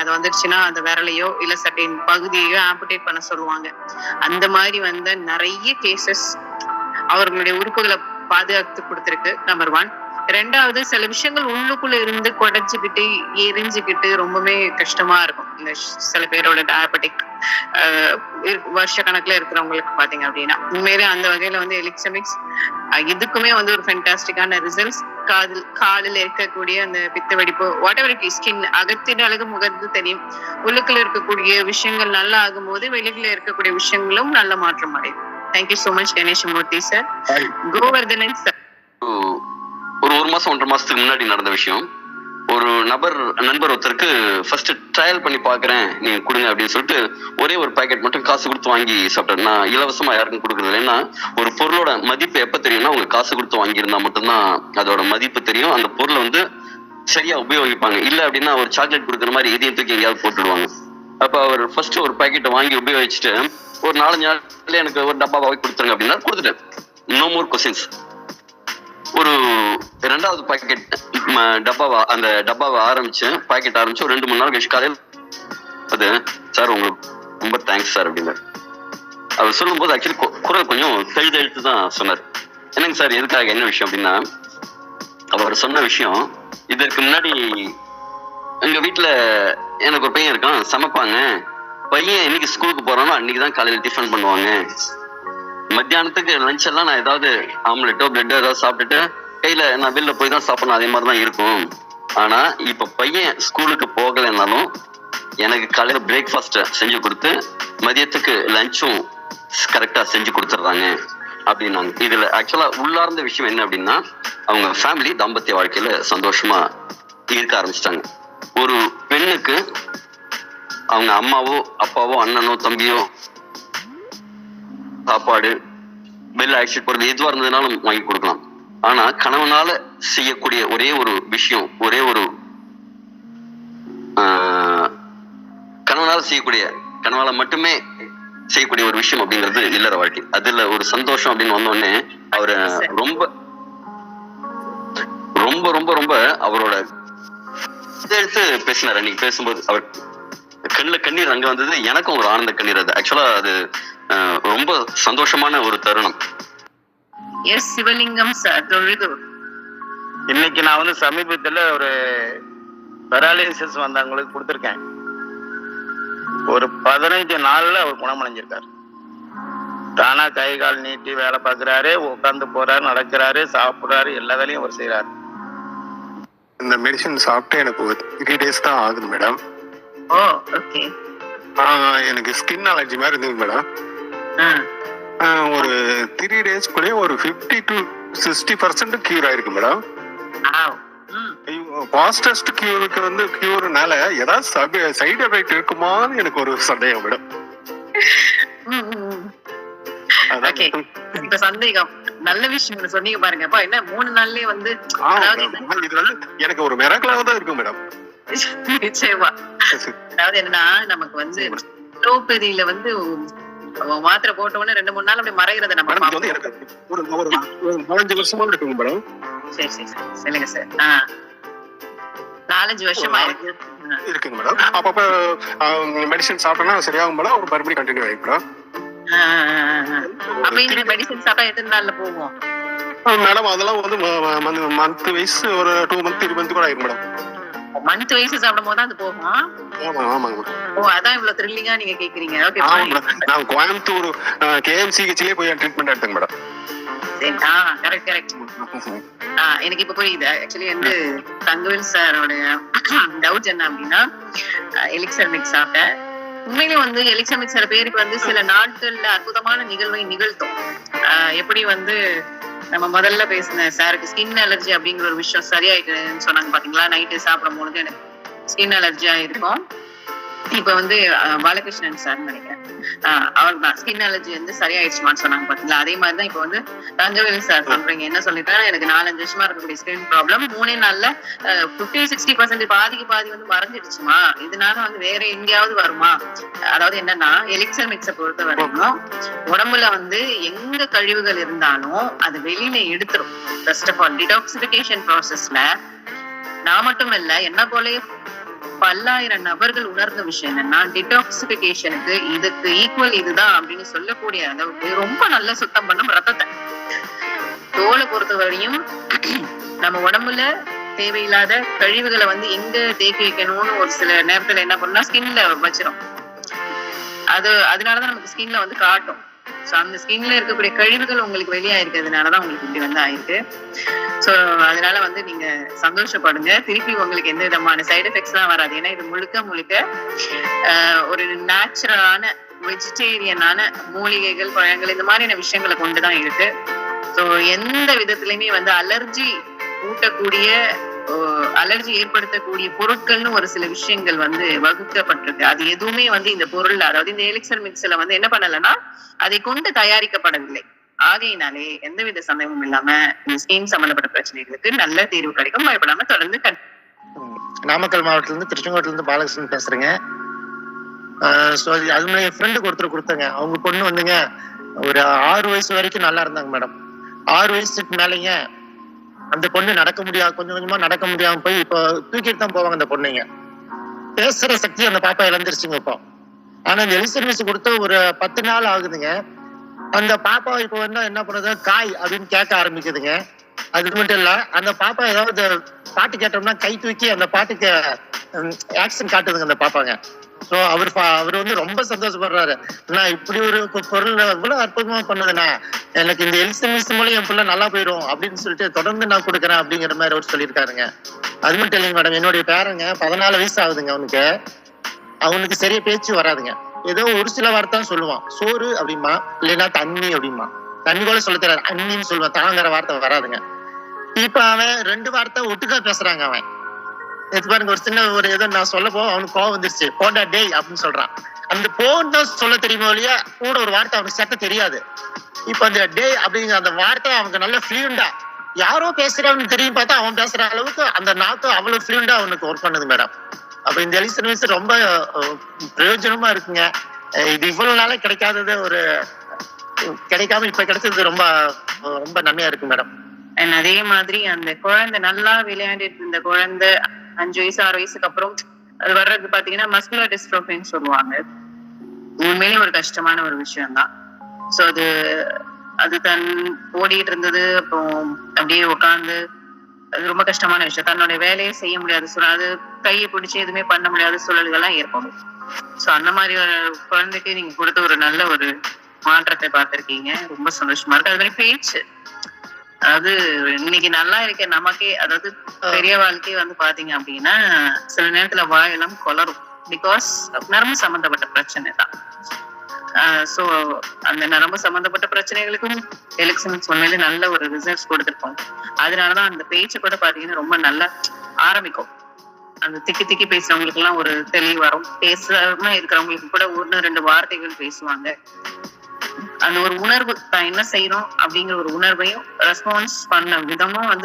அது வந்துடுச்சுன்னா அந்த விரலையோ இல்ல சட்டையின் பகுதியையோ ஆம்புடேட் பண்ண சொல்லுவாங்க. அந்த மாதிரி வந்த நிறைய கேசஸ் அவர்களுடைய உறுப்புகளை பாதுகாத்து கொடுத்திருக்கு. நம்பர் ஒன் ரெண்டாவது சில விஷயங்கள் உள்ளுக்குள்ள இருந்து குடைஞ்சுக்கிட்டு எரிஞ்சுக்கிட்டு ரொம்பவே கஷ்டமா இருக்கும். இந்த சில பேரோட டயபெட்டிக் வருஷ கணக்குல இருக்கிறவங்களுக்கு பாத்தீங்க அப்படின்னா. உண்மையிலே அந்த வகையில வந்து எலிக்சமிக்ஸ் இதுக்குமே வந்து ஒரு ஃபென்டாஸ்டிக்கான ரிசல்ட்ஸ் காதில் காலில் இருக்கக்கூடிய அந்த பித்த வெடிப்பு வாட் எவர் ஸ்கின் அகத்தின் அழகு முகத்து தெரியும். உள்ளுக்குள்ள இருக்கக்கூடிய விஷயங்கள் நல்லா ஆகும்போது வெளியில இருக்கக்கூடிய விஷயங்களும் நல்ல மாற்றம் அடையும். Thank you so much Ganesamoorthy sir Govardhanan sir ஒரு ஒரு மாசம் ஒன்றரை மாசத்துக்கு முன்னாடி நடந்த விஷயம். ஒரு நபர் நண்பர் ஒருத்தருக்கு ஃபர்ஸ்ட் ட்ரையல் பண்ணி பாக்குறேன் நீங்க கொடுங்க அப்படின்னு சொல்லிட்டு ஒரே ஒரு பாக்கெட் மட்டும் காசு கொடுத்து வாங்கி சாப்பிட்டேன் நான் இலவசமா யாருக்கும் கொடுக்குறது ஏன்னா ஒரு பொருளோட மதிப்பு எப்ப தெரியும்னா அவங்க காசு கொடுத்து வாங்கியிருந்தா மட்டும்தான் அதோட மதிப்பு தெரியும். அந்த பொருளை வந்து சரியா உபயோகிப்பாங்க. இல்ல அப்படின்னா ஒரு சாக்லேட் கொடுக்குற மாதிரி இதையும் தூக்கி எங்கேயாவது போட்டுடுவாங்க. அப்ப அவர் ஃபர்ஸ்ட் ஒரு பாக்கெட்டை வாங்கி உபயோகிச்சுட்டு ஒரு நாலஞ்சு நாள்ல எனக்கு ஒரு டப்பா வாங்கி கொடுத்துருங்க அப்படின்னா கொடுத்துட்டேன் நோ மோர் கொஸ்டின்ஸ் ஒரு ரெண்டாவது பாக்கெட் டப்பாவை அந்த டப்பாவை ஆரம்பிச்சேன் பாக்கெட் ஆரம்பிச்சு ஒரு ரெண்டு மூணு நாள் கழிச்சு காலையில் அது சார் உங்களுக்கு ரொம்ப தேங்க்ஸ் சார் அப்படின்னு. அவர் சொல்லும்போது ஆக்சுவலி குரல் கொஞ்சம் தெழுதெழுத்து தான் சொன்னார். என்னங்க சார் எதுக்காக என்ன விஷயம் அப்படின்னா அவர் சொன்ன விஷயம் இதற்கு முன்னாடி எங்க வீட்டில் எனக்கு ஒரு பையன் இருக்கான் சமைப்பாங்க. பையன் இன்னைக்கு ஸ்கூலுக்கு போறானோ அன்னைக்கு தான் காலையில டிஃபன் பண்ணுவாங்க. மத்தியானத்துக்கு லஞ்ச் எல்லாம் நான் ஏதாவது ஆம்லெட்டோ பிரெட்டோ ஏதாவது சாப்பிட்டுட்டு கையில நான் வெளில போய் தான் சாப்பிடணும் அதே மாதிரி தான் இருக்கும். ஆனா இப்ப பையன் ஸ்கூலுக்கு போகலைன்னாலும் எனக்கு காலையில பிரேக்ஃபாஸ்ட் செஞ்சு கொடுத்து மதியத்துக்கு லஞ்சும் கரெக்டா செஞ்சு கொடுத்துட்றாங்க அப்படின்னாங்க. இதுல ஆக்சுவலா உள்ளார்ந்த விஷயம் என்ன அப்படின்னா அவங்க ஃபேமிலி தாம்பத்திய வாழ்க்கையில சந்தோஷமா இருக்க ஆரம்பிச்சிட்டாங்க. ஒரு பெண்ணுக்கு அவங்க அம்மாவோ அப்பாவோ அண்ணனோ தம்பியோ சாப்பாடு வெளில ஆக்சிட் போறது எதுவா இருந்ததுனாலும் வாங்கி கொடுக்கலாம். ஆனா கணவனால செய்யக்கூடிய ஒரே ஒரு விஷயம் ஒரே ஒரு ஆஹ், கணவனால செய்யக்கூடிய கணவனால மட்டுமே செய்யக்கூடிய ஒரு விஷயம் அப்படிங்கிறது இல்லற வாழ்க்கை. அதுல ஒரு சந்தோஷம் அப்படின்னு வந்தோடனே உடனே ரொம்ப ரொம்ப ரொம்ப ரொம்ப அவரோட எடுத்து பேசினார். அன்னைக்கு பேசும்போது அவர் கண்ணில் கண்ணீர் அங்க வந்தது எனக்கும் ஒரு ஆனந்த கண்ணீர் அது. ஆக்சுவலா அது ரொம்ப சந்தோஷமான ஒரு தருணம். எஸ் சிவலிங்கம் சார் தொழுது. இன்னைக்கு நான் வந்து சமீபத்துல ஒரு பெராலிசிஸ் வந்தவங்களுக்கு கொடுத்துருக்கேன். ஒரு பதினைஞ்சு நாள்ல அவர் குணமடைஞ்சிருக்காரு. தானா கை கால் நீட்டி வேலை பார்க்கறாரு உட்காந்து போறாரு நடக்கிறாரு சாப்பிடுறாரு எல்லா வேலையும் அவர் செய்யறாரு இந்த மெடிசன் சாப்பிட்டு எனக்கு ஒரு த்ரீ டேஸ் தான் ஆகுது மேடம் ஓ ஓகே எனக்கு ஸ்கின் அலர்ஜி மாதிரி இருந்தது மேடம் ஒரு த்ரீ டேஸ்க்குள்ளேயே ஒரு fifty to sixty percent cure ஆயிருக்கு மேடம் ஃபாஸ்டஸ்ட் கியூருக்கு வந்து கியூர்னால ஏதாவது சைடு எஃபெக்ட் இருக்குமான்னு எனக்கு ஒரு சந்தேகம் மேடம் இப்ப சந்தேகம். நல்ல விஷயம் சொன்னீங்க பாருங்க. அப்பா என்ன மூணு நாள்லயே வந்து. இது வந்து எனக்கு ஒரு மிராக்கலாக தான் இருக்கும் மேடம் நிச்சயமா. அதாவது என்னன்னா நமக்கு வந்து லோபதியில வந்து மாத்திரை போட்ட உடனே ரெண்டு மூணு நாள் அப்படி மறைகிறத நம்ம வந்து. எனக்கு ஒரு ஒரு நாலஞ்சு வருஷமா இருக்குங்க மேடம். சரி சரி சரி. சொல்லுங்க சார் ஆ. நாலஞ்சு வருஷமா இருக்கு. இருக்குங்க மேடம். அப்பப்ப மெடிசன் சாப்பிட்டோம்னா சரியாகும் மேடம் ஒரு மறுபடியும் கண்டினியூ ஆகிடும் மேடம். அப்ப இந்த மெடிசன் சாப்பிட்டா எத்தனை நாள்ல போகும்? மேடம் அதெல்லாம் வந்து மந்த் வைஸ் ஒரு டூ மந்த் த்ரீ மந்த் கூட ஆயிரும் மேடம். மந்த் வயசு சாப்பிடும் போது அது போகும்? ஓ அதான் இவ்வளவு த்ரில்லிங்கா நீங்க கேக்குறீங்க. ஓகே நான் கோயம்புத்தூர் கேஎம்சிஹெச்லயே போய் ட்ரீட்மெண்ட் எடுத்தேங்க மேடம். கரெக்ட் கரெக்ட் எனக்கு இப்ப புரியுது. ஆக்சுவலி வந்து தங்கவேல் சாரோட டவுட் என்ன அப்படின்னா எலிக்சர் மிக்ஸ் சாப்பிட்டேன் உண்மையிலே வந்து எலிக்சர் மிக்ஸ் பேருக்கு வந்து சில நாட்கள்ல அற்புதமான நிகழ்வை நிகழ்த்தும். எப்படி வந்து நம்ம முதல்ல பேசின சாருக்கு ஸ்கின் அலர்ஜி அப்படிங்கிற ஒரு விஷயம் சரியாயிட்டுன்னு சொன்னாங்க பாத்தீங்களா? நைட்டு சாப்பிடும் பொழுது எனக்கு ஸ்கின் அலர்ஜியா இருக்கும். இப்ப வந்து பாலகிருஷ்ணன் சார் நினைக்கிறேன். அவர் தான் ஸ்கின் அலர்ஜி வந்து சரியாயிடுச்சுமான்னு சொன்னாங்க பாத்தீங்களா? அதே மாதிரி தான் இப்போ வந்து தங்கவேலு சார் சொல்றீங்க என்ன சொல்லிட்டாரு எனக்கு நாலஞ்சு வருஷமா இருக்கக்கூடிய ஸ்கின் ப்ராப்ளம் மூணே நாள்ல பிப்டி சிக்ஸ்டி பர்சன்ட் பாதிக்கு பாதி வந்து மறைஞ்சிடுச்சுமா? இதனால வந்து வேற எங்கேயாவது வருமா? அதாவது என்னன்னா எலிக்சர் மிக்ஸை பொறுத்த வரைக்கும் உடம்புல வந்து எங்க கழிவுகள் இருந்தாலும் அது வெளியில எடுத்துரும். ஃபர்ஸ்ட் ஆஃப் ஆல் டிடாக்சிபிகேஷன் ப்ராசஸ்ல நான் மட்டும் இல்ல என்ன போலயே பல்லாயிரம் நபர்கள் உணர்ந்த விஷயம் என்னன்னா டிடாக்சிபிகேஷனுக்கு இதுக்கு ஈக்குவல் இதுதான் அப்படின்னு சொல்லக்கூடிய அளவுக்கு ரொம்ப நல்ல சுத்தம் பண்ணும் ரத்தத்தை. தோலை பொறுத்தவரையும் நம்ம உடம்புல தேவையில்லாத கழிவுகளை வந்து எங்க தேக்கி வைக்கணும்னு ஒரு சில நேரத்துல என்ன பண்ணா ஸ்கின்ல வச்சிரும். அது அதனாலதான் நமக்கு ஸ்கின்ல வந்து காட்டும். ஸோ அந்த ஸ்கின்ல இருக்கக்கூடிய கழிவுகள் உங்களுக்கு வெளியாயிருக்கிறதுனாலதான் உங்களுக்கு இப்படி வந்து ஆயிருக்கு. ஸோ அதனால வந்து நீங்க சந்தோஷப்படுங்க. திருப்பி உங்களுக்கு எந்த விதமான சைடு எஃபெக்ட்ஸ் எல்லாம் வராது. ஏன்னா இது முழுக்க முழுக்க ஆஹ், ஒரு நேச்சுரலான வெஜிடேரியனான மூலிகைகள் பழங்கள் இந்த மாதிரியான விஷயங்களை கொண்டுதான் இருக்கு. ஸோ எந்த விதத்திலயுமே வந்து அலர்ஜி ஊட்டக்கூடிய அலர்ஜி ஏற்படுத்தக்கூடிய பொருட்கள்னு ஒரு சில விஷயங்கள் வந்து வகுக்கப்பட்டிருக்கு. அது எதுவுமே வந்து இந்த பொருள் அதாவது இந்த எலிக்சர் மிக்ஸ்ல வந்து என்ன பண்ணலன்னா அதை கொண்டு தயாரிக்கப்படவில்லை. ஆகையினாலே எந்தவித சந்தேகமும் இல்லாம இந்த ஸ்கீம் சம்பந்தப்பட்ட பிரச்சனைகளுக்கு நல்ல தீர்வு கிடைக்கும். பயப்படாம தொடர்ந்து கண்- நாமக்கல் மாவட்டத்துல இருந்து திருச்செங்கோட்டுல இருந்து பாலகிருஷ்ணன் பேசுறேங்க. ஸோ அது மாதிரி என் ஃப்ரெண்டுக்கு ஒருத்தர் கொடுத்தங்க. அவங்க பொண்ணு வந்துங்க ஒரு ஆறு வயசு வரைக்கும் நல்லா இருந்தாங்க மேடம் ஆறு வயசுக்கு மேலேங்க அந்த பொண்ணு நடக்க முடியாது கொஞ்சம் கொஞ்சமா நடக்க முடியாம போய் இப்போ தூக்கிட்டு தான் போவாங்க அந்த பொண்ணுங்க. பேசுற சக்தி அந்த பாப்பா இழந்துருச்சுங்க இப்போ. ஆனா இந்த எலிசர்வீஸ் கொடுத்து ஒரு பத்து நாள் ஆகுதுங்க. அந்த பாப்பா இப்போ வந்து என்ன பண்ணுது? காய் அப்படின்னு கேட்க ஆரம்பிக்குதுங்க. அது மட்டும் இல்ல அந்த பாப்பா ஏதாவது பாட்டு கேட்டோம்னா கை தூக்கி அந்த பாட்டுக்கு ஆக்ஷன் காட்டுதுங்க அந்த பாப்பாங்க. சோ அவர் பா- அவர் வந்து ரொம்ப சந்தோஷப்படுறாரு. நான் இப்படி ஒரு பொருள் இவ்வளவு அற்புதமா பண்ணதுண்ணா. எனக்கு இந்த எலிசமிஸ் மூலம் என் பிள்ளை நல்லா போயிடும் அப்படின்னு சொல்லிட்டு தொடர்ந்து நான் கொடுக்குறேன் அப்படிங்கிற மாதிரி அவர் சொல்லியிருக்காருங்க. அது மட்டும் இல்லைங்க மேடம் என்னுடைய பேரங்க பதினாலு வயசு ஆகுதுங்க அவனுக்கு. அவனுக்கு சரியா பேச்சு வராதுங்க. ஏதோ ஒரு சில வார்த்தை தான் சொல்லுவான். சோறு அப்படிமா இல்லைன்னா தண்ணி அப்படிமா தண்ணி கூட சொல்ல தெரியாது. அண்ணின்னு சொல்லுவான். தாங்கிற வார்த்தை வராதுங்க. இப்ப அவன் ரெண்டு வார்த்தை ஒட்டுக்கா பேசுறாங்க அவன். இது பாருங்க ஒரு சின்ன ஒரு ஏதோ நான் சொல்ல போ அவனுக்கு கோவம் வந்துருச்சு. போண்டா டேய் அப்படின்னு சொல்றான். அந்த போன் தான் சொல்ல தெரியுமோ இல்லையா? கூட ஒரு வார்த்தை அவனுக்கு சட்ட தெரியாது. இப்ப அந்த டே அப்படிங்கிற அந்த வார்த்தை அவனுக்கு நல்ல ஃபிளூண்டா யாரோ பேசுறான்னு தெரியும் பார்த்தா அவன் பேசுற அளவுக்கு அந்த நாக்கு அவ்வளவு ஃபிளூண்டா அவனுக்கு ஒர்க் பண்ணுது மேடம் அப்ப இந்த எலி சர்வீஸ் ரொம்ப பிரயோஜனமா இருக்குங்க. இது இவ்வளவு நாள கிடைக்காதது ஒரு கிடைக்காம இப்ப கிடைச்சது ரொம்ப ரொம்ப நன்மையா இருக்கு மேடம் அதே மாதிரி அந்த குழந்தை நல்லா விளையாண்டுட்டு இருந்த குழந்தை அஞ்சு வயசு ஆறு வயசுக்கு அப்புறம் அது வர்றது பாத்தீங்கன்னா மஸ்குலர் டிஸ்ட்ரோபின்னு சொல்லுவாங்க. உண்மையிலேயே ஒரு கஷ்டமான ஒரு விஷயம் தான் சோ அது அது தன் ஓடிட்டு இருந்தது அப்புறம் அப்படியே உட்காந்து அது ரொம்ப கஷ்டமான விஷயம். தன்னோட வேலையை செய்ய முடியாத சூழல் அது கையை பிடிச்சி எதுவுமே பண்ண முடியாத சூழல்கள்லாம் ஏற்படும். சோ அந்த மாதிரி ஒரு குழந்தைக்கு நீங்க கொடுத்த ஒரு நல்ல ஒரு மாற்றத்தை பார்த்திருக்கீங்க. ரொம்ப சந்தோஷமா இருக்கு. அது மாதிரி பேச்சு. அதாவது இன்னைக்கு நல்லா இருக்க நமக்கே அதாவது பெரிய வாழ்க்கை வந்து பாத்தீங்க அப்படின்னா சில நேரத்துல வாயெல்லாம் கொளரும் பிகாஸ் நரம்பு சம்பந்தப்பட்ட பிரச்சனை தான். சோ அந்த நரம்பு சம்பந்தப்பட்ட பிரச்சனைகளுக்கும் எலெக்ஷன் சொன்னது நல்ல ஒரு ரிசல்ட்ஸ் கொடுத்துருக்கோம் அதனாலதான் அந்த பேச்சு கூட பாத்தீங்கன்னா ரொம்ப நல்லா ஆரம்பிக்கும். அந்த திக்கி திக்கி பேசுறவங்களுக்கு எல்லாம் ஒரு தெளிவு வரும். பேசாம இருக்கிறவங்களுக்கு கூட ஒண்ணு ரெண்டு வார்த்தைகள் பேசுவாங்க. அந்த ஒரு உணர்வு தான் என்ன செய்யறோம் அப்படிங்கிற ஒரு உணர்வையும் ரெஸ்பான்ஸ் பண்ண விதமும் வந்து